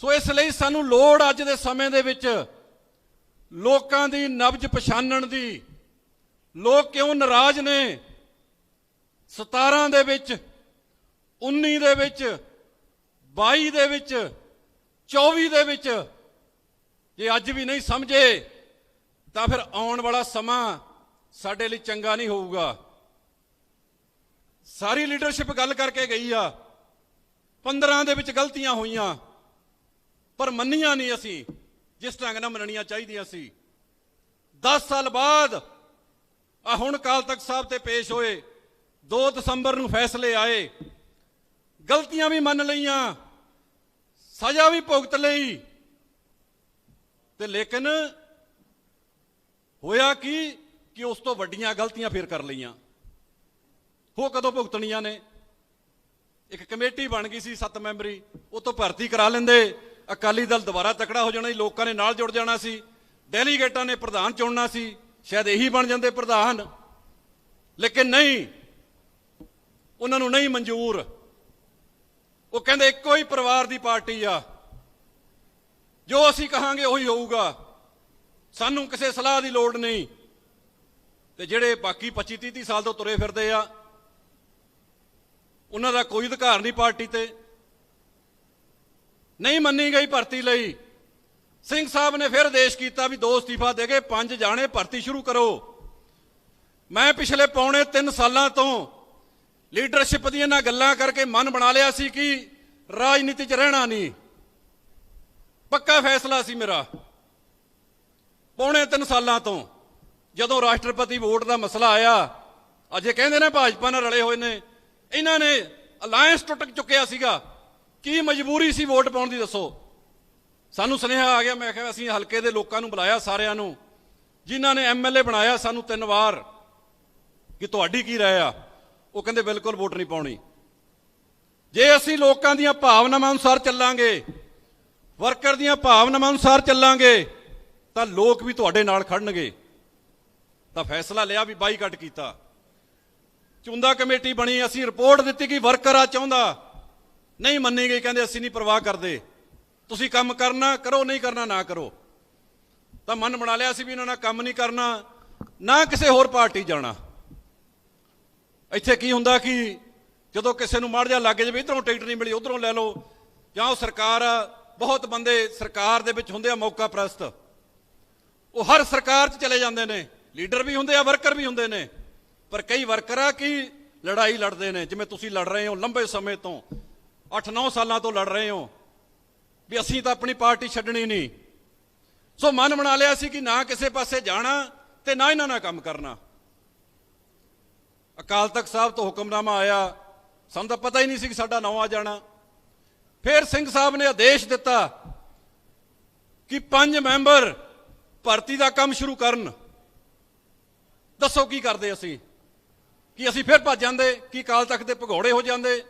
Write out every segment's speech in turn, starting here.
ਸੋ ਇਸ ਲਈ ਸਾਨੂੰ ਲੋੜ ਅੱਜ ਦੇ ਸਮੇਂ ਦੇ ਵਿੱਚ ਲੋਕਾਂ ਦੀ ਨਬਜ ਪਛਾਣਨ ਦੀ, ਲੋਕ ਕਿਉਂ ਨਾਰਾਜ਼ ਨੇ? 17 ਦੇ ਵਿੱਚ 19 ਦੇ ਵਿੱਚ 22 ਦੇ ਵਿੱਚ 24 ਦੇ ਵਿੱਚ ਜੇ ਅੱਜ ਵੀ ਨਹੀਂ ਸਮਝੇ, ਤਾਂ ਫਿਰ ਆਉਣ ਵਾਲਾ ਸਮਾਂ ਸਾਡੇ ਲਈ ਚੰਗਾ ਨਹੀਂ ਹੋਊਗਾ। ਸਾਰੀ ਲੀਡਰਸ਼ਿਪ ਗੱਲ ਕਰਕੇ ਗਈ ਆ 15 ਦੇ ਵਿੱਚ ਗਲਤੀਆਂ ਹੋਈਆਂ। ਪਰ ਮੰਨੀਆਂ ਨਹੀਂ ਅਸੀਂ, ਜਿਸ ਢੰਗ ਨਾਲ ਮੰਨਣੀਆਂ ਚਾਹੀਦੀਆਂ ਸੀ। 10 ਸਾਲ ਬਾਅਦ ਆ ਹੁਣ ਕਾਲ ਤਖਤ ਸਾਹਿਬ ਤੇ ਪੇਸ਼ ਹੋਏ 2 ਦਸੰਬਰ ਨੂੰ ਫੈਸਲੇ ਆਏ। ਗਲਤੀਆਂ ਵੀ ਮੰਨ ਲਈਆਂ, ਸਜ਼ਾ ਵੀ ਭੁਗਤ ਲਈ। ਤੇ ਲੇਕਿਨ ਹੋਇਆ ਕੀ ਕਿ ਉਸ ਤੋਂ ਵੱਡੀਆਂ ਗਲਤੀਆਂ ਫੇਰ ਕਰ ਲਈਆਂ। ਉਹ ਕਦੋਂ ਭੁਗਤਣੀਆਂ ਨੇ? ਇੱਕ ਕਮੇਟੀ ਬਣ ਗਈ ਸੀ 7 ਮੈਂਬਰੀ, ਉਹ ਤੋਂ ਭਰਤੀ ਕਰਾ ਲੈਂਦੇ। ਅਕਾਲੀ ਦਲ ਦੁਬਾਰਾ ਤਕੜਾ ਹੋ ਜਾਣਾ ਸੀ ਲੋਕਾਂ ਨੇ ਨਾਲ ਜੁੜ ਜਾਣਾ ਸੀ। ਡੈਲੀਗੇਟਾਂ ਨੇ ਪ੍ਰਧਾਨ ਚੁਣਨਾ ਸੀ। ਸ਼ਾਇਦ ਇਹੀ ਬਣ ਜਾਂਦੇ ਪ੍ਰਧਾਨ। ਲੇਕਿਨ ਨਹੀਂ। ਉਹਨਾਂ ਨੂੰ ਨਹੀਂ ਮਨਜ਼ੂਰ। ਉਹ ਕਹਿੰਦੇ, ਇੱਕੋ ਹੀ ਪਰਿਵਾਰ ਦੀ ਪਾਰਟੀ ਆ। ਜੋ ਅਸੀਂ ਕਹਾਂਗੇ ਉਹੀ ਹੋਊਗਾ। ਸਾਨੂੰ ਕਿਸੇ ਸਲਾਹ ਦੀ ਲੋੜ ਨਹੀਂ। ਤੇ ਜਿਹੜੇ ਬਾਕੀ 25 30 ਸਾਲ ਤੋਂ ਤੁਰੇ ਫਿਰਦੇ ਆ, ਉਹਨਾਂ ਦਾ ਕੋਈ ਅਧਿਕਾਰ ਨਹੀਂ ਪਾਰਟੀ ਤੇ। ਨਹੀਂ ਮੰਨੀ ਗਈ ਭਰਤੀ ਲਈ। ਸਿੰਘ ਸਾਹਿਬ ਨੇ ਫਿਰ ਆਦੇਸ਼ ਕੀਤਾ ਵੀ ਦੋ ਅਸਤੀਫਾ ਦੇ ਕੇ ਪੰਜ ਜਾਣੇ ਭਰਤੀ ਸ਼ੁਰੂ ਕਰੋ। ਮੈਂ ਪਿਛਲੇ ਪੌਣੇ 3 ਸਾਲਾਂ ਤੋਂ ਲੀਡਰਸ਼ਿਪ ਦੀਆਂ ਨਾ ਗੱਲਾਂ ਕਰਕੇ ਮਨ ਬਣਾ ਲਿਆ ਸੀ ਕਿ ਰਾਜਨੀਤੀ 'ਚ ਰਹਿਣਾ ਨਹੀਂ। ਪੱਕਾ ਫੈਸਲਾ ਸੀ ਮੇਰਾ। ਪੌਣੇ 3 ਸਾਲਾਂ ਤੋਂ ਜਦੋਂ ਰਾਸ਼ਟਰਪਤੀ ਵੋਟ ਦਾ ਮਸਲਾ ਆਇਆ, ਅਜੇ ਕਹਿੰਦੇ ਨੇ ਭਾਜਪਾ ਨਾਲ ਰਲੇ ਹੋਏ ਨੇ। ਇਹਨਾਂ ਨੇ ਅਲਾਈਅੰਸ ਟੁੱਟ ਚੁੱਕਿਆ ਸੀਗਾ। ਕੀ ਮਜਬੂਰੀ ਸੀ ਵੋਟ ਪਾਉਣ ਦੀ ਦੱਸੋ? ਸਾਨੂੰ ਸੁਨੇਹਾ ਆ ਗਿਆ, ਮੈਂ ਕਿਹਾ ਅਸੀਂ ਹਲਕੇ ਦੇ ਲੋਕਾਂ ਨੂੰ ਬੁਲਾਇਆ ਸਾਰਿਆਂ ਨੂੰ, ਜਿਨ੍ਹਾਂ ਨੇ ਐਮਐਲਏ ਬਣਾਇਆ ਸਾਨੂੰ ਤਿੰਨ ਵਾਰ, ਕਿ ਤੁਹਾਡੀ ਕੀ ਰਾਏ ਆ? ਉਹ ਕਹਿੰਦੇ ਬਿਲਕੁਲ ਵੋਟ ਨਹੀਂ ਪਾਉਣੀ। ਜੇ ਅਸੀਂ ਲੋਕਾਂ ਦੀਆਂ ਭਾਵਨਾਵਾਂ ਅਨੁਸਾਰ ਚੱਲਾਂਗੇ, ਵਰਕਰ ਦੀਆਂ ਭਾਵਨਾਵਾਂ ਅਨੁਸਾਰ ਚੱਲਾਂਗੇ, ਤਾਂ ਲੋਕ ਵੀ ਤੁਹਾਡੇ ਨਾਲ ਖੜਨਗੇ। ਤਾਂ ਫੈਸਲਾ ਲਿਆ ਵੀ ਬਾਈਕਾਟ ਕੀਤਾ। ਚੁੰਦਾ ਕਮੇਟੀ ਬਣੀ, ਅਸੀਂ ਰਿਪੋਰਟ ਦਿੱਤੀ ਕਿ ਵਰਕਰ ਆ, ਚਾਹੁੰਦਾ ਨਹੀਂ ਮੰਨੀ ਗਈ, ਕਹਿੰਦੇ ਅਸੀਂ ਨਹੀਂ ਪਰਵਾਹ ਕਰਦੇ। ਤੁਸੀਂ ਕੰਮ ਕਰਨਾ ਕਰੋ, ਨਹੀਂ ਕਰਨਾ ਨਾ ਕਰੋ। ਤਾਂ ਮਨ ਬਣਾ ਲਿਆ ਸੀ ਵੀ ਇਹਨਾਂ ਨਾਲ ਕੰਮ ਨਹੀਂ ਕਰਨਾ, ਨਾ ਕਿਸੇ ਹੋਰ ਪਾਰਟੀ ਜਾਣਾ। ਇੱਥੇ ਕੀ ਹੁੰਦਾ ਕਿ ਜਦੋਂ ਕਿਸੇ ਨੂੰ ਮੜ ਜਾ ਲੱਗ ਜਾਵੇ, ਇਧਰੋਂ ਟਿਕਟ ਨਹੀਂ ਮਿਲੀ, ਉਧਰੋਂ ਲੈ ਲਓ। ਜਾਂ ਉਹ ਸਰਕਾਰ ਆ ਬਹੁਤ ਬੰਦੇ ਸਰਕਾਰ ਦੇ ਵਿੱਚ ਹੁੰਦੇ ਆ ਮੌਕਾ ਪ੍ਰਸਤ। ਉਹ ਹਰ ਸਰਕਾਰ 'ਚ ਚਲੇ ਜਾਂਦੇ ਨੇ। ਲੀਡਰ ਵੀ ਹੁੰਦੇ ਆ, ਵਰਕਰ ਵੀ ਹੁੰਦੇ ਨੇ। ਪਰ ਕਈ ਵਰਕਰ ਆ ਕਿ ਲੜਾਈ ਲੜਦੇ ਨੇ, ਜਿਵੇਂ ਤੁਸੀਂ ਲੜ ਰਹੇ ਹੋ ਲੰਬੇ ਸਮੇਂ ਤੋਂ। 8-9 ਸਾਲਾਂ ਤੋਂ ਲੜ ਰਹੇ ਹੋ ਵੀ ਅਸੀਂ ਤਾਂ ਆਪਣੀ ਪਾਰਟੀ ਛੱਡਣੀ ਨਹੀਂ। ਸੋ ਮਨ ਬਣਾ ਲਿਆ ਸੀ ਕਿ ਨਾ ਕਿਸੇ ਪਾਸੇ ਜਾਣਾ ਤੇ ਨਾ ਇਹਨਾਂ ਨਾਲ ਕੰਮ ਕਰਨਾ। ਅਕਾਲ ਤਖਤ ਸਾਹਿਬ ਤੋਂ ਹੁਕਮਨਾਮਾ ਆਇਆ। ਸਾਨੂੰ ਤਾਂ ਪਤਾ ਹੀ ਨਹੀਂ ਸੀ ਕਿ ਸਾਡਾ ਨਾਂ ਆ ਜਾਣਾ। ਫਿਰ ਸਿੰਘ ਸਾਹਿਬ ਨੇ ਆਦੇਸ਼ ਦਿੱਤਾ ਕਿ ਪੰਜ ਮੈਂਬਰ ਭਰਤੀ ਦਾ ਕੰਮ ਸ਼ੁਰੂ ਕਰਨ। ਦੱਸੋ ਕੀ ਕਰਦੇ ਅਸੀਂ? ਕਿ ਅਸੀਂ ਫਿਰ ਭੱਜ ਜਾਂਦੇ? ਕਿ ਕਾਲ ਤਖਤ ਦੇ ਭਗੌੜੇ ਹੋ ਜਾਂਦੇ?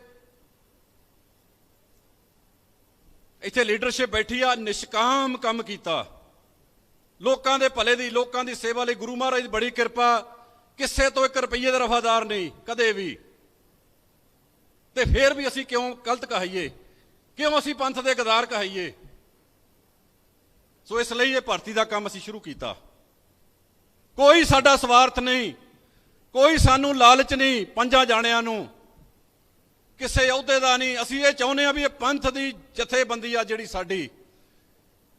ਇੱਥੇ ਲੀਡਰਸ਼ਿਪ ਬੈਠੀ ਆ, ਨਿਸ਼ਕਾਮ ਕੰਮ ਕੀਤਾ। ਲੋਕਾਂ ਦੇ ਭਲੇ ਦੀ, ਲੋਕਾਂ ਦੀ ਸੇਵਾ ਲਈ ਗੁਰੂ ਮਹਾਰਾਜ ਦੀ ਬੜੀ ਕਿਰਪਾ। ਕਿਸੇ ਤੋਂ 1 ਰੁਪਈਏ ਦਾ ਰਫਾਦਾਰ ਨਹੀਂ, ਕਦੇ ਵੀ। ਤੇ ਫਿਰ ਵੀ ਅਸੀਂ ਕਿਉਂ ਗਲਤ ਕਹਾਈਏ? ਕਿਉਂ ਅਸੀਂ ਪੰਥ ਦੇ ਗਦਾਰ ਕਹਾਈਏ? ਸੋ ਇਸ ਲਈ ਇਹ ਭਰਤੀ ਦਾ ਕੰਮ ਅਸੀਂ ਸ਼ੁਰੂ ਕੀਤਾ। ਕੋਈ ਸਾਡਾ ਸਵਾਰਥ ਨਹੀਂ, ਕੋਈ ਸਾਨੂੰ ਲਾਲਚ ਨਹੀਂ ਪੰਜਾਂ ਜਾਣਿਆਂ ਨੂੰ। ਕਿਸੇ ਅਹੁਦੇ ਦਾ ਨਹੀਂ। ਅਸੀਂ ਇਹ ਚਾਹੁੰਦੇ ਆ ਵੀ ਇਹ ਪੰਥ ਦੀ ਜਥੇਬੰਦੀ ਆ ਜਿਹੜੀ ਸਾਡੀ,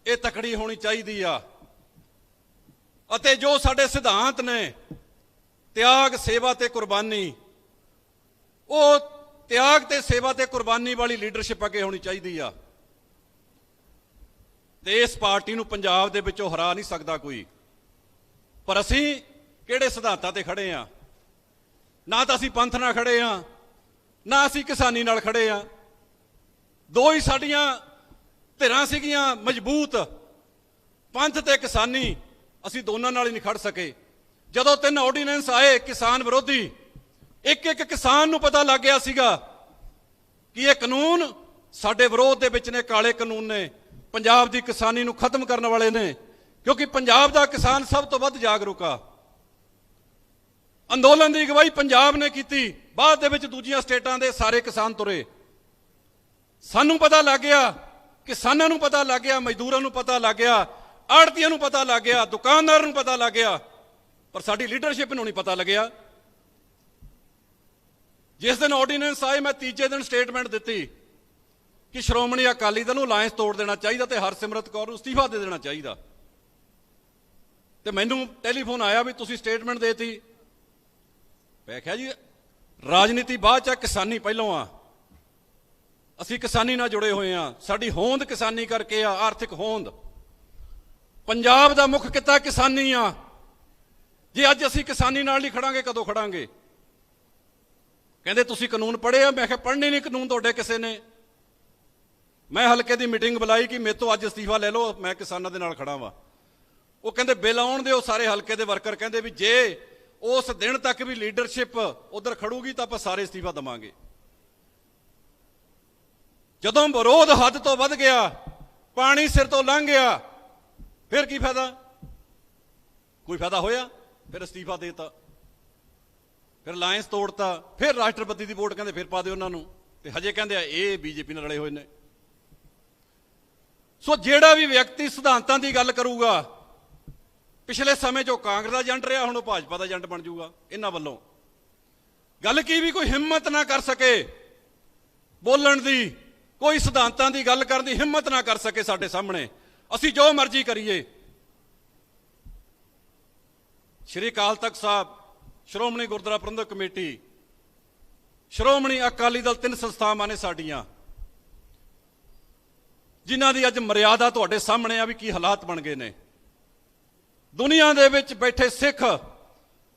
ਇਹ ਤਕੜੀ ਹੋਣੀ ਚਾਹੀਦੀ ਆ। ਅਤੇ ਜੋ ਸਾਡੇ ਸਿਧਾਂਤ ਨੇ, ਤਿਆਗ, ਸੇਵਾ ਤੇ ਕੁਰਬਾਨੀ, ਉਹ ਤਿਆਗ ਤੇ ਸੇਵਾ ਤੇ ਕੁਰਬਾਨੀ ਵਾਲੀ ਲੀਡਰਸ਼ਿਪ ਅੱਗੇ ਹੋਣੀ ਚਾਹੀਦੀ ਆ। ਤੇ ਇਸ ਪਾਰਟੀ ਨੂੰ ਪੰਜਾਬ ਦੇ ਵਿੱਚੋਂ ਹਰਾ ਨਹੀਂ ਸਕਦਾ ਕੋਈ। ਪਰ ਅਸੀਂ ਕਿਹੜੇ ਸਿਧਾਂਤਾਂ ਤੇ ਖੜੇ ਆ? ਨਾ ਤਾਂ ਅਸੀਂ ਪੰਥ ਨਾਲ ਖੜੇ ਆ ਨਾ ਅਸੀਂ ਕਿਸਾਨੀ ਨਾਲ ਖੜੇ ਆ। ਦੋ ਹੀ ਸਾਡੀਆਂ ਧਿਰਾਂ ਸੀਗੀਆਂ ਮਜ਼ਬੂਤ। ਪੰਥ ਤੇ ਕਿਸਾਨੀ, ਅਸੀਂ ਦੋਨਾਂ ਨਾਲ ਹੀ ਨਹੀਂ ਖੜ ਸਕੇ। ਜਦੋਂ ਤਿੰਨ ਆਰਡੀਨੈਂਸ ਆਏ ਕਿਸਾਨ ਵਿਰੋਧੀ ਇੱਕ ਇੱਕ ਕਿਸਾਨ ਨੂੰ ਪਤਾ ਲੱਗ ਗਿਆ ਸੀਗਾ ਕਿ ਇਹ ਕਾਨੂੰਨ ਸਾਡੇ ਵਿਰੋਧ ਦੇ ਵਿੱਚ ਨੇ, ਕਾਲੇ ਕਾਨੂੰਨ ਨੇ, ਪੰਜਾਬ ਦੀ ਕਿਸਾਨੀ ਨੂੰ ਖਤਮ ਕਰਨ ਵਾਲੇ ਨੇ, ਕਿਉਂਕਿ ਪੰਜਾਬ ਦਾ ਕਿਸਾਨ ਸਭ ਤੋਂ ਵੱਧ ਜਾਗਰੂਕ ਆ। ਅੰਦੋਲਨ ਦੀ ਅਗਵਾਈ ਪੰਜਾਬ ਨੇ ਕੀਤੀ। ਬਾਅਦ ਦੇ ਵਿੱਚ ਦੂਜੀਆਂ ਸਟੇਟਾਂ ਦੇ ਸਾਰੇ ਕਿਸਾਨ ਤੁਰੇ। ਸਾਨੂੰ ਪਤਾ ਲੱਗ ਗਿਆ ਕਿਸਾਨਾਂ ਨੂੰ ਪਤਾ ਲੱਗ ਗਿਆ, ਮਜ਼ਦੂਰਾਂ ਨੂੰ ਪਤਾ ਲੱਗ ਗਿਆ, ਆੜਤੀਆਂ ਨੂੰ ਪਤਾ ਲੱਗ ਗਿਆ, ਦੁਕਾਨਦਾਰ ਨੂੰ ਪਤਾ ਲੱਗ ਗਿਆ, ਪਰ ਸਾਡੀ ਲੀਡਰਸ਼ਿਪ ਨੂੰ ਨਹੀਂ ਪਤਾ ਲੱਗਿਆ। ਜਿਸ ਦਿਨ ਆਰਡੀਨੈਂਸ ਆਏ ਮੈਂ ਤੀਜੇ ਦਿਨ ਸਟੇਟਮੈਂਟ ਦਿੱਤੀ ਕਿ ਸ਼੍ਰੋਮਣੀ ਅਕਾਲੀ ਦਲ ਨੂੰ ਅਲਾਈਅੰਸ ਤੋੜ ਦੇਣਾ ਚਾਹੀਦਾ ਤੇ ਹਰਸਿਮਰਤ ਕੌਰ ਨੂੰ ਅਸਤੀਫਾ ਦੇ ਦੇਣਾ ਚਾਹੀਦਾ। ਤੇ ਮੈਨੂੰ ਟੈਲੀਫੋਨ ਆਇਆ ਵੀ ਤੁਸੀਂ ਸਟੇਟਮੈਂਟ ਦੇਤੀ। ਮੈਂ ਕਿਹਾ ਜੀ ਰਾਜਨੀਤੀ ਬਾਅਦ ਚ ਆ, ਕਿਸਾਨੀ ਪਹਿਲੋਂ ਆ। ਅਸੀਂ ਕਿਸਾਨੀ ਨਾਲ ਜੁੜੇ ਹੋਏ ਆ। ਸਾਡੀ ਹੋਂਦ ਕਿਸਾਨੀ ਕਰਕੇ ਆ ਆਰਥਿਕ ਹੋਂਦ। ਪੰਜਾਬ ਦਾ ਮੁੱਖ ਕਿੱਤਾ ਕਿਸਾਨੀ ਆ। ਜੇ ਅੱਜ ਅਸੀਂ ਕਿਸਾਨੀ ਨਾਲ ਨਹੀਂ ਖੜਾਂਗੇ ਕਦੋਂ ਖੜਾਂਗੇ? ਕਹਿੰਦੇ ਤੁਸੀਂ ਕਾਨੂੰਨ ਪੜ੍ਹੇ ਆ? ਮੈਂ ਕਿਹਾ ਪੜ੍ਹਨੇ ਨਹੀਂ ਕਾਨੂੰਨ ਤੁਹਾਡੇ ਕਿਸੇ ਨੇ। ਮੈਂ ਹਲਕੇ ਦੀ ਮੀਟਿੰਗ ਬੁਲਾਈ ਕਿ ਮੇਰੇ ਤੋਂ ਅੱਜ ਅਸਤੀਫਾ ਲੈ ਲਓ ਮੈਂ ਕਿਸਾਨਾਂ ਦੇ ਨਾਲ ਖੜਾ ਵਾਂ। ਉਹ ਕਹਿੰਦੇ ਬਿੱਲ ਆਉਣ ਦਿਓ। ਸਾਰੇ ਹਲਕੇ ਦੇ ਵਰਕਰ ਕਹਿੰਦੇ ਵੀ ਜੇ ਉਸ ਦਿਨ ਤੱਕ ਵੀ ਲੀਡਰਸ਼ਿਪ ਉਧਰ ਖੜੂਗੀ ਤਾਂ ਆਪਾਂ ਸਾਰੇ ਅਸਤੀਫਾ ਦਵਾਂਗੇ। ਜਦੋਂ ਵਿਰੋਧ ਹੱਦ ਤੋਂ ਵੱਧ ਗਿਆ, ਪਾਣੀ ਸਿਰ ਤੋਂ ਲੰਘ ਗਿਆ, ਫਿਰ ਕੀ ਫਾਇਦਾ? ਕੋਈ ਫਾਇਦਾ ਹੋਇਆ? ਫਿਰ ਅਸਤੀਫਾ ਦੇਤਾ। ਫਿਰ ਅਲਾਈਅੰਸ ਤੋੜਤਾ। ਫਿਰ ਰਾਸ਼ਟਰਪਤੀ ਦੀ ਵੋਟ ਕਹਿੰਦੇ ਫਿਰ ਪਾ ਦਿਓ ਉਹਨਾਂ ਨੂੰ। ਤੇ ਹਜੇ ਕਹਿੰਦੇ ਆ, ਇਹ ਬੀਜੇਪੀ ਨਾਲ ਰਲੇ ਹੋਏ ਨੇ। ਸੋ ਜਿਹੜਾ ਵੀ ਵਿਅਕਤੀ ਸਿਧਾਂਤਾਂ ਦੀ ਗੱਲ ਕਰੂਗਾ ਪਿਛਲੇ ਸਮੇਂ 'ਚ ਉਹ ਕਾਂਗਰਸ ਦਾ ਏਜੰਟ ਰਿਹਾ, ਹੁਣ ਉਹ ਭਾਜਪਾ ਦਾ ਏਜੰਟ ਬਣ ਜਾਊਗਾ, ਇਹਨਾਂ ਵੱਲੋਂ। ਗੱਲ ਕੀ ਵੀ ਕੋਈ ਹਿੰਮਤ ਨਾ ਕਰ ਸਕੇ ਬੋਲਣ ਦੀ, ਕੋਈ ਸਿਧਾਂਤਾਂ ਦੀ ਗੱਲ ਕਰਨ ਦੀ ਹਿੰਮਤ ਨਾ ਕਰ ਸਕੇ ਸਾਡੇ ਸਾਹਮਣੇ। ਅਸੀਂ ਜੋ ਮਰਜ਼ੀ ਕਰੀਏ। ਸ਼੍ਰੀ ਅਕਾਲ ਤਖਤ ਸਾਹਿਬ, ਸ਼੍ਰੋਮਣੀ ਗੁਰਦੁਆਰਾ ਪ੍ਰਬੰਧਕ ਕਮੇਟੀ, ਸ਼੍ਰੋਮਣੀ ਅਕਾਲੀ ਦਲ ਤਿੰਨ ਸੰਸਥਾਵਾਂ ਨੇ ਸਾਡੀਆਂ। ਜਿਨ੍ਹਾਂ ਦੀ ਅੱਜ ਮਰਿਆਦਾ ਤੁਹਾਡੇ ਸਾਹਮਣੇ ਆ ਵੀ ਕੀ ਹਾਲਾਤ ਬਣ ਗਏ ਨੇ। ਦੁਨੀਆ ਦੇ ਵਿੱਚ ਬੈਠੇ ਸਿੱਖ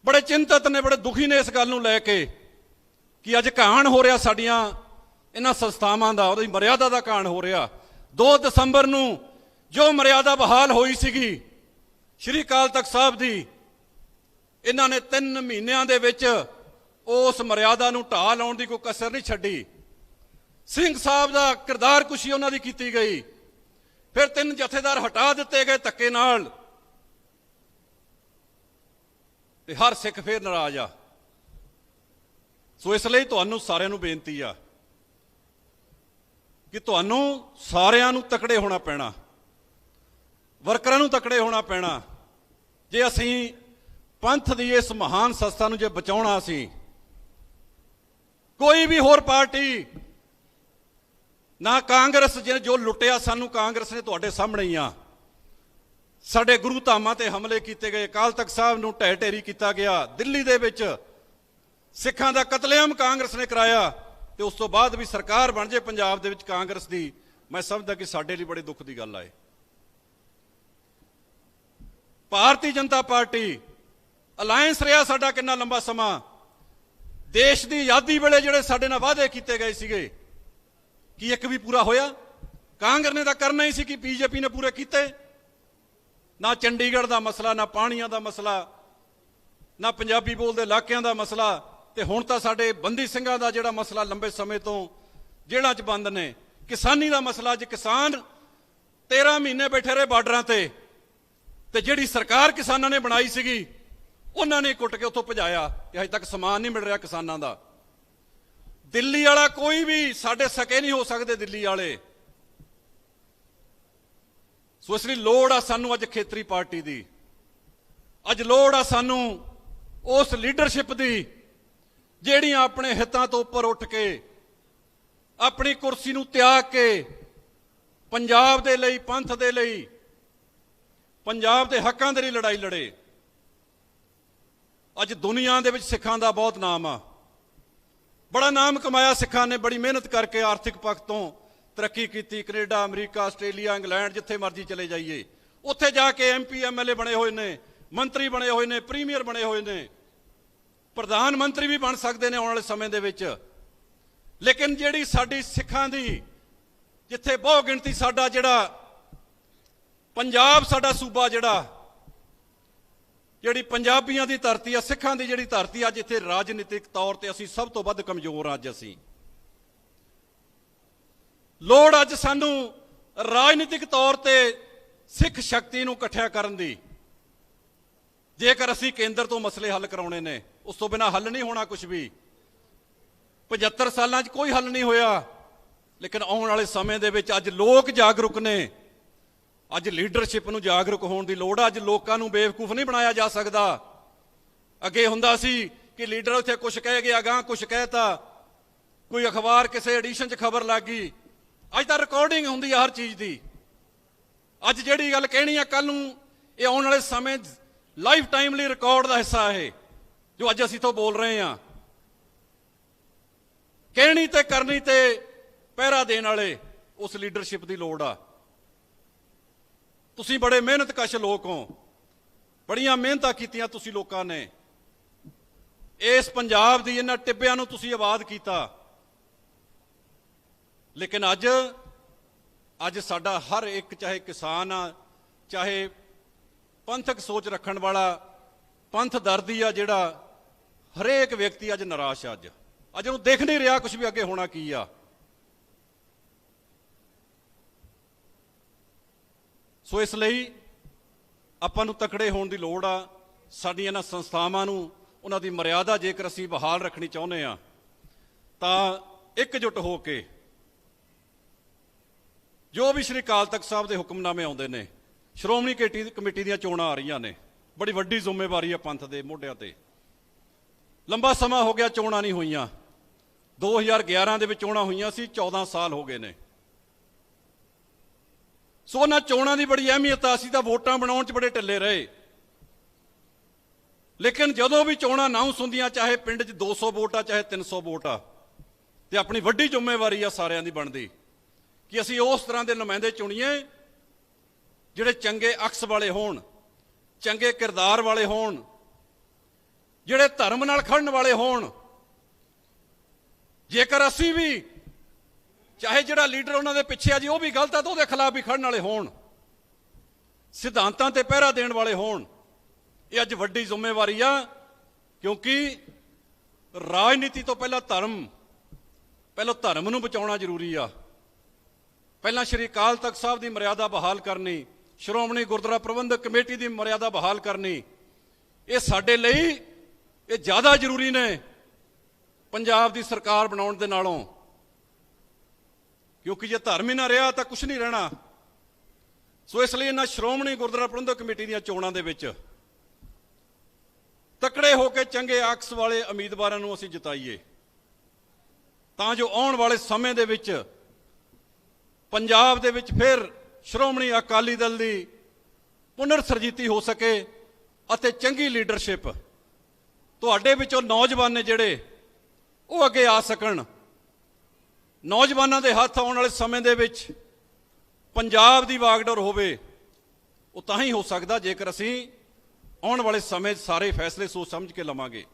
ਬੜੇ ਚਿੰਤਤ ਨੇ, ਬੜੇ ਦੁਖੀ ਨੇ ਇਸ ਗੱਲ ਨੂੰ ਲੈ ਕੇ ਕਿ ਅੱਜ ਕਹਾਣ ਹੋ ਰਿਹਾ ਸਾਡੀਆਂ ਇਹਨਾਂ ਸੰਸਥਾਵਾਂ ਦਾ, ਉਹਦੀ ਮਰਿਆਦਾ ਦਾ ਕਹਾਣ ਹੋ ਰਿਹਾ। 2 ਦਸੰਬਰ ਨੂੰ ਜੋ ਮਰਿਆਦਾ ਬਹਾਲ ਹੋਈ ਸੀਗੀ, ਸ਼੍ਰੀ ਅਕਾਲ ਤਖਤ ਸਾਹਿਬ ਦੀ, ਇਹਨਾਂ ਨੇ 3 ਮਹੀਨਿਆਂ ਦੇ ਵਿੱਚ ਉਸ ਮਰਿਆਦਾ ਨੂੰ ਢਾਹ ਲਾਉਣ ਦੀ ਕੋਈ ਕਸਰ ਨਹੀਂ ਛੱਡੀ। ਸਿੰਘ ਸਾਹਿਬ ਦਾ ਕਿਰਦਾਰ ਕੁਸ਼ੀ ਉਹਨਾਂ ਦੀ ਕੀਤੀ ਗਈ। ਫਿਰ ਤਿੰਨ ਜਥੇਦਾਰ ਹਟਾ ਦਿੱਤੇ ਗਏ ਧੱਕੇ ਨਾਲ। ਤੇ ਹਰ ਸਿੱਖ ਫੇਰ ਨਾਰਾਜ਼ ਆ। ਸੋ ਇਸ ਲਈ ਤੁਹਾਨੂੰ ਸਾਰਿਆਂ ਨੂੰ ਬੇਨਤੀ ਆ ਕਿ ਤੁਹਾਨੂੰ ਸਾਰਿਆਂ ਨੂੰ ਤਕੜੇ ਹੋਣਾ ਪੈਣਾ। ਵਰਕਰਾਂ ਨੂੰ ਤਕੜੇ ਹੋਣਾ ਪੈਣਾ। ਜੇ ਅਸੀਂ ਪੰਥ ਦੀ ਇਸ ਮਹਾਨ ਸੰਸਥਾ ਨੂੰ ਜੇ ਬਚਾਉਣਾ ਸੀ, ਕੋਈ ਵੀ ਹੋਰ ਪਾਰਟੀ, ਨਾ ਕਾਂਗਰਸ ਜਿਹਨੇ ਜੋ ਲੁੱਟਿਆ ਸਾਨੂੰ ਕਾਂਗਰਸ ਨੇ ਤੁਹਾਡੇ ਸਾਹਮਣੇ ਹੀ ਆ। ਸਾਡੇ ਗੁਰੂ ਧਾਮਾਂ ਤੇ ਹਮਲੇ ਕੀਤੇ ਗਏ। ਅਕਾਲ ਤਖਤ ਸਾਹਿਬ ਨੂੰ ਢਹਿ ਢੇਰੀ ਕੀਤਾ ਗਿਆ। ਦਿੱਲੀ ਦੇ ਵਿੱਚ ਸਿੱਖਾਂ ਦਾ ਕਤਲੇਆਮ ਕਾਂਗਰਸ ਨੇ ਕਰਾਇਆ ਤੇ ਉਸ ਤੋਂ ਬਾਅਦ ਵੀ ਸਰਕਾਰ ਬਣ ਜੇ ਪੰਜਾਬ ਦੇ ਵਿੱਚ ਕਾਂਗਰਸ ਦੀ। ਮੈਂ ਸਮਝਦਾ ਕਿ ਸਾਡੇ ਲਈ ਬੜੇ ਦੁੱਖ ਦੀ ਗੱਲ ਆਏ ਭਾਰਤੀ ਜਨਤਾ ਪਾਰਟੀ ਅਲਾਈਅੰਸ ਰਿਹਾ ਸਾਡਾ ਕਿੰਨਾ ਲੰਬਾ ਸਮਾਂ। ਦੇਸ਼ ਦੀ ਆਜ਼ਾਦੀ ਵੇਲੇ ਜਿਹੜੇ ਸਾਡੇ ਨਾਲ ਵਾਅਦੇ ਕੀਤੇ ਗਏ ਸੀਗੇ, ਕੀ ਇੱਕ ਵੀ ਪੂਰਾ ਹੋਇਆ? ਕਾਂਗਰਸ ਨੇ ਤਾਂ ਕਰਨਾ ਹੀ ਸੀ ਕਿ ਬੀਜੇਪੀ ਨੇ ਪੂਰੇ ਕੀਤੇ। ਨਾ ਚੰਡੀਗੜ੍ਹ ਦਾ ਮਸਲਾ, ਨਾ ਪਾਣੀਆਂ ਦਾ ਮਸਲਾ, ਨਾ ਪੰਜਾਬੀ ਬੋਲਦੇ ਇਲਾਕਿਆਂ ਦਾ ਮਸਲਾ, ਤੇ ਹੁਣ ਤਾਂ ਸਾਡੇ ਬੰਦੀ ਸਿੰਘਾਂ ਦਾ ਜਿਹੜਾ ਮਸਲਾ ਲੰਬੇ ਸਮੇਂ ਤੋਂ ਜੇਲ੍ਹਾਂ 'ਚ ਬੰਦ ਨੇ। ਕਿਸਾਨੀ ਦਾ ਮਸਲਾ ਅੱਜ ਕਿਸਾਨ 13 ਮਹੀਨੇ ਬੈਠੇ ਰਹੇ ਬਾਰਡਰਾਂ ਤੇ ਤੇ ਜਿਹੜੀ ਸਰਕਾਰ ਕਿਸਾਨਾਂ ਨੇ ਬਣਾਈ ਸੀਗੀ, ਉਹਨਾਂ ਨੇ ਕੁੱਟ ਕੇ ਉੱਥੋਂ ਭਜਾਇਆ ਤੇ ਅਜੇ ਤੱਕ ਸਮਾਨ ਨਹੀਂ ਮਿਲ ਰਿਹਾ ਕਿਸਾਨਾਂ ਦਾ। ਦਿੱਲੀ ਵਾਲਾ ਕੋਈ ਵੀ ਸਾਡੇ ਸਕੇ ਨਹੀਂ ਹੋ ਸਕਦੇ ਦਿੱਲੀ ਵਾਲੇ। ਸੋ ਇਸ ਲਈ ਲੋੜ ਆ ਸਾਨੂੰ ਅੱਜ ਖੇਤਰੀ ਪਾਰਟੀ ਦੀ। ਅੱਜ ਲੋੜ ਆ ਸਾਨੂੰ ਉਸ ਲੀਡਰਸ਼ਿਪ ਦੀ, ਜਿਹੜੀਆਂ ਆਪਣੇ ਹਿੱਤਾਂ ਤੋਂ ਉੱਪਰ ਉੱਠ ਕੇ, ਆਪਣੀ ਕੁਰਸੀ ਨੂੰ ਤਿਆਗ ਕੇ, ਪੰਜਾਬ ਦੇ ਲਈ, ਪੰਥ ਦੇ ਲਈ, ਪੰਜਾਬ ਦੇ ਹੱਕਾਂ ਦੇ ਲਈ ਲੜਾਈ ਲੜੇ। ਅੱਜ ਦੁਨੀਆ ਦੇ ਵਿੱਚ ਸਿੱਖਾਂ ਦਾ ਬਹੁਤ ਨਾਮ ਆ। ਬੜਾ ਨਾਮ ਕਮਾਇਆ ਸਿੱਖਾਂ ਨੇ, ਬੜੀ ਮਿਹਨਤ ਕਰਕੇ ਆਰਥਿਕ ਪੱਖ ਤੋਂ ਤਰੱਕੀ ਕੀਤੀ, ਕੈਨੇਡਾ, ਅਮਰੀਕਾ, ਆਸਟ੍ਰੇਲੀਆ, ਇੰਗਲੈਂਡ, ਜਿੱਥੇ ਮਰਜ਼ੀ ਚਲੇ ਜਾਈਏ। ਉੱਥੇ ਜਾ ਕੇ ਐਮਪੀ ਐਮਐਲਏ ਬਣੇ ਹੋਏ ਨੇ, ਮੰਤਰੀ ਬਣੇ ਹੋਏ ਨੇ, ਪ੍ਰੀਮੀਅਰ ਬਣੇ ਹੋਏ ਨੇ। ਪ੍ਰਧਾਨ ਮੰਤਰੀ ਵੀ ਬਣ ਸਕਦੇ ਨੇ ਆਉਣ ਵਾਲੇ ਸਮੇਂ ਦੇ ਵਿੱਚ। ਲੇਕਿਨ ਜਿਹੜੀ ਸਾਡੀ ਸਿੱਖਾਂ ਦੀ, ਜਿੱਥੇ ਬਹੁ ਗਿਣਤੀ ਸਾਡਾ ਜਿਹੜਾ, ਪੰਜਾਬ ਸਾਡਾ ਸੂਬਾ ਜਿਹੜਾ, ਜਿਹੜੀ ਪੰਜਾਬੀਆਂ ਦੀ ਧਰਤੀ ਆ, ਸਿੱਖਾਂ ਦੀ ਜਿਹੜੀ ਧਰਤੀ ਆ ਜਿੱਥੇ ਰਾਜਨੀਤਿਕ ਤੌਰ ਤੇ ਅਸੀਂ ਸਭ ਤੋਂ ਵੱਧ ਕਮਜ਼ੋਰ ਆ ਅੱਜ ਅਸੀਂ। ਲੋੜ ਅੱਜ ਸਾਨੂੰ ਰਾਜਨੀਤਿਕ ਤੌਰ ਤੇ ਸਿੱਖ ਸ਼ਕਤੀ ਨੂੰ ਇਕੱਠਿਆ ਕਰਨ ਦੀ। ਜੇਕਰ ਅਸੀਂ ਕੇਂਦਰ ਤੋਂ ਮਸਲੇ ਹੱਲ ਕਰਾਉਣੇ ਨੇ, ਉਸ ਤੋਂ ਬਿਨਾ ਹੱਲ ਨਹੀਂ ਹੋਣਾ ਕੁਝ ਵੀ। 75 ਸਾਲਾਂ 'ਚ ਕੋਈ ਹੱਲ ਨਹੀਂ ਹੋਇਆ, ਲੇਕਿਨ ਆਉਣ ਵਾਲੇ ਸਮੇਂ ਦੇ ਵਿੱਚ ਅੱਜ ਲੋਕ ਜਾਗਰੂਕ ਨੇ। ਅੱਜ ਲੀਡਰਸ਼ਿਪ ਨੂੰ ਜਾਗਰੂਕ ਹੋਣ ਦੀ ਲੋੜ ਆ। ਅੱਜ ਲੋਕਾਂ ਨੂੰ ਬੇਵਕੂਫ ਨਹੀਂ ਬਣਾਇਆ ਜਾ ਸਕਦਾ। ਅੱਗੇ ਹੁੰਦਾ ਸੀ ਕਿ ਲੀਡਰ ਉੱਥੇ ਕੁਝ ਕਹਿ ਗਿਆ ਗਾਂ ਕੁਝ ਕਹਿਤਾ ਕੋਈ ਅਖਬਾਰ ਕਿਸੇ ਐਡੀਸ਼ਨ 'ਚ ਖਬਰ ਲੱਗ ਗਈ। ਅੱਜ ਤਾਂ ਰਿਕਾਰਡਿੰਗ ਹੁੰਦੀ ਆ ਹਰ ਚੀਜ਼ ਦੀ। ਅੱਜ ਜਿਹੜੀ ਗੱਲ ਕਹਿਣੀ ਆ ਕੱਲ ਨੂੰ, ਇਹ ਆਉਣ ਵਾਲੇ ਸਮੇਂ ਲਾਈਫ ਟਾਈਮ ਲਈ ਰਿਕਾਰਡ ਦਾ ਹਿੱਸਾ ਹੈ ਜੋ ਅੱਜ ਅਸੀਂ ਤੋਂ ਬੋਲ ਰਹੇ ਹਾਂ। ਕਹਿਣੀ ਤੇ ਕਰਨੀ ਤੇ ਪਹਿਰਾ ਦੇਣ ਵਾਲੇ, ਉਸ ਲੀਡਰਸ਼ਿਪ ਦੀ ਲੋੜ ਆ। ਤੁਸੀਂ ਬੜੇ ਮਿਹਨਤਕਸ਼ ਲੋਕ ਹੋ। ਬੜੀਆਂ ਮਿਹਨਤਾਂ ਕੀਤੀਆਂ ਤੁਸੀਂ ਲੋਕਾਂ ਨੇ। ਇਸ ਪੰਜਾਬ ਦੀ ਇਹਨਾਂ ਟਿੱਬਿਆਂ ਨੂੰ ਤੁਸੀਂ ਆਬਾਦ ਕੀਤਾ। ਲੇਕਿਨ ਅੱਜ ਅੱਜ ਸਾਡਾ ਹਰ ਇੱਕ, ਚਾਹੇ ਕਿਸਾਨ ਆ, ਚਾਹੇ ਪੰਥਕ ਸੋਚ ਰੱਖਣ ਵਾਲਾ, ਪੰਥ ਦਰਦੀ ਆ ਜਿਹੜਾ ਹਰੇਕ ਵਿਅਕਤੀ ਅੱਜ ਨਿਰਾਸ਼ ਆ ਅੱਜ। ਅੱਜ ਉਹਨੂੰ ਦੇਖ ਨਹੀਂ ਰਿਹਾ ਕੁਝ ਵੀ ਅੱਗੇ ਹੋਣਾ ਕੀ ਆ। ਸੋ ਇਸ ਲਈ ਆਪਾਂ ਨੂੰ ਤਕੜੇ ਹੋਣ ਦੀ ਲੋੜ ਆ। ਸਾਡੀਆਂ ਇਹਨਾਂ ਸੰਸਥਾਵਾਂ ਨੂੰ, ਉਹਨਾਂ ਦੀ ਮਰਿਆਦਾ ਜੇਕਰ ਅਸੀਂ ਬਹਾਲ ਰੱਖਣੀ ਚਾਹੁੰਦੇ ਆ, ਤਾਂ ਇਕਜੁੱਟ ਹੋ ਕੇ ਜੋ ਵੀ ਸ਼੍ਰੀ ਅਕਾਲ ਤਖਤ ਸਾਹਿਬ ਦੇ ਹੁਕਮਨਾਮੇ ਆਉਂਦੇ ਨੇ, ਸ਼੍ਰੋਮਣੀ ਕਮੇਟੀ ਕਮੇਟੀ ਦੀਆਂ ਚੋਣਾਂ ਆ ਰਹੀਆਂ ਨੇ, ਬੜੀ ਵੱਡੀ ਜ਼ਿੰਮੇਵਾਰੀ ਆ ਪੰਥ ਦੇ ਮੋਢਿਆਂ ਤੇ। ਲੰਬਾ ਸਮਾਂ ਹੋ ਗਿਆ ਚੋਣਾਂ ਨਹੀਂ ਹੋਈਆਂ। 2011 ਦੇ ਵਿੱਚ ਚੋਣਾਂ ਹੋਈਆਂ ਸੀ 14 ਸਾਲ ਹੋ ਗਏ ਨੇ। ਸੋ ਉਹਨਾਂ ਚੋਣਾਂ ਦੀ ਬੜੀ ਅਹਿਮੀਅਤ ਆ ਸੀ ਤਾਂ ਵੋਟਾਂ ਬਣਾਉਣ 'ਚ ਬੜੇ ਢਿੱਲੇ ਰਹੇ। ਲੇਕਿਨ ਜਦੋਂ ਵੀ ਚੋਣਾਂ ਅਨਾਉਂਸ ਹੁੰਦੀਆਂ, ਚਾਹੇ ਪਿੰਡ 'ਚ 200 ਵੋਟ ਆ, ਚਾਹੇ 300 ਵੋਟ ਆ, ਤੇ ਆਪਣੀ ਵੱਡੀ ਜ਼ਿੰਮੇਵਾਰੀ ਆ ਸਾਰਿਆਂ ਦੀ ਬਣਦੀ। ਕਿ ਅਸੀਂ ਉਸ ਤਰ੍ਹਾਂ ਦੇ ਨੁਮਾਇੰਦੇ ਚੁਣੀਏ ਜਿਹੜੇ ਚੰਗੇ ਅਕਸ ਵਾਲੇ ਹੋਣ, ਚੰਗੇ ਕਿਰਦਾਰ ਵਾਲੇ ਹੋਣ, ਜਿਹੜੇ ਧਰਮ ਨਾਲ ਖੜਨ ਵਾਲੇ ਹੋਣ। ਜੇਕਰ ਅਸੀਂ ਵੀ ਚਾਹੇ ਜਿਹੜਾ ਲੀਡਰ ਉਹਨਾਂ ਦੇ ਪਿੱਛੇ ਆ ਜੀ, ਉਹ ਵੀ ਗਲਤ ਆ ਤਾਂ ਉਹਦੇ ਖਿਲਾਫ ਵੀ ਖੜਨ ਵਾਲੇ ਹੋਣ। ਸਿਧਾਂਤਾਂ ਤੇ ਪਹਿਰਾ ਦੇਣ ਵਾਲੇ ਹੋਣ। ਇਹ ਅੱਜ ਵੱਡੀ ਜ਼ਿੰਮੇਵਾਰੀ ਆ, ਕਿਉਂਕਿ ਰਾਜਨੀਤੀ ਤੋਂ ਪਹਿਲਾਂ ਧਰਮ ਪਹਿਲਾਂ ਧਰਮ ਨੂੰ ਬਚਾਉਣਾ ਜ਼ਰੂਰੀ ਆ। ਪਹਿਲਾਂ ਸ਼੍ਰੀ ਅਕਾਲ ਤਖਤ ਸਾਹਿਬ ਦੀ ਮਰਿਆਦਾ ਬਹਾਲ ਕਰਨੀ, ਸ਼੍ਰੋਮਣੀ ਗੁਰਦੁਆਰਾ ਪ੍ਰਬੰਧਕ ਕਮੇਟੀ ਦੀ ਮਰਿਆਦਾ ਬਹਾਲ ਕਰਨੀ, ਇਹ ਸਾਡੇ ਲਈ ਇਹ ਜ਼ਿਆਦਾ ਜ਼ਰੂਰੀ ਨੇ ਪੰਜਾਬ ਦੀ ਸਰਕਾਰ ਬਣਾਉਣ ਦੇ ਨਾਲੋਂ। ਕਿਉਂਕਿ ਜੇ ਧਰਮ ਹੀ ਨਾ ਰਿਹਾ ਤਾਂ ਕੁਝ ਨਹੀਂ ਰਹਿਣਾ। ਸੋ ਇਸ ਲਈ ਇਹਨਾਂ ਸ਼੍ਰੋਮਣੀ ਗੁਰਦੁਆਰਾ ਪ੍ਰਬੰਧਕ ਕਮੇਟੀ ਦੀਆਂ ਚੋਣਾਂ ਦੇ ਵਿੱਚ ਤਕੜੇ ਹੋ ਕੇ ਚੰਗੇ ਆਕਸ ਵਾਲੇ ਉਮੀਦਵਾਰਾਂ ਨੂੰ ਅਸੀਂ ਜਿਤਾਈਏ। ਤਾਂ ਜੋ ਆਉਣ ਵਾਲੇ ਸਮੇਂ ਦੇ ਵਿੱਚ ਪੰਜਾਬ ਦੇ ਵਿੱਚ ਫਿਰ ਸ਼੍ਰੋਮਣੀ ਅਕਾਲੀ ਦਲ ਦੀ ਪੁਨਰ ਸਰਜੀਤੀ ਹੋ ਸਕੇ ਅਤੇ ਚੰਗੀ ਲੀਡਰਸ਼ਿਪ ਤੁਹਾਡੇ ਵਿੱਚੋਂ ਨੌਜਵਾਨ ਨੇ ਜਿਹੜੇ ਉਹ ਅੱਗੇ ਆ ਸਕਣ। ਨੌਜਵਾਨਾਂ ਦੇ ਹੱਥ ਆਉਣ ਵਾਲੇ ਸਮੇਂ ਦੇ ਵਿੱਚ ਪੰਜਾਬ ਦੀ ਵਾਗਡੋਰ ਹੋਵੇ, ਉਹ ਤਾਂ ਹੀ ਹੋ ਸਕਦਾ ਜੇਕਰ ਅਸੀਂ ਆਉਣ ਵਾਲੇ ਸਮੇਂ 'ਚ ਸਾਰੇ ਫੈਸਲੇ ਸੋਚ ਸਮਝ ਕੇ ਲਵਾਂਗੇ।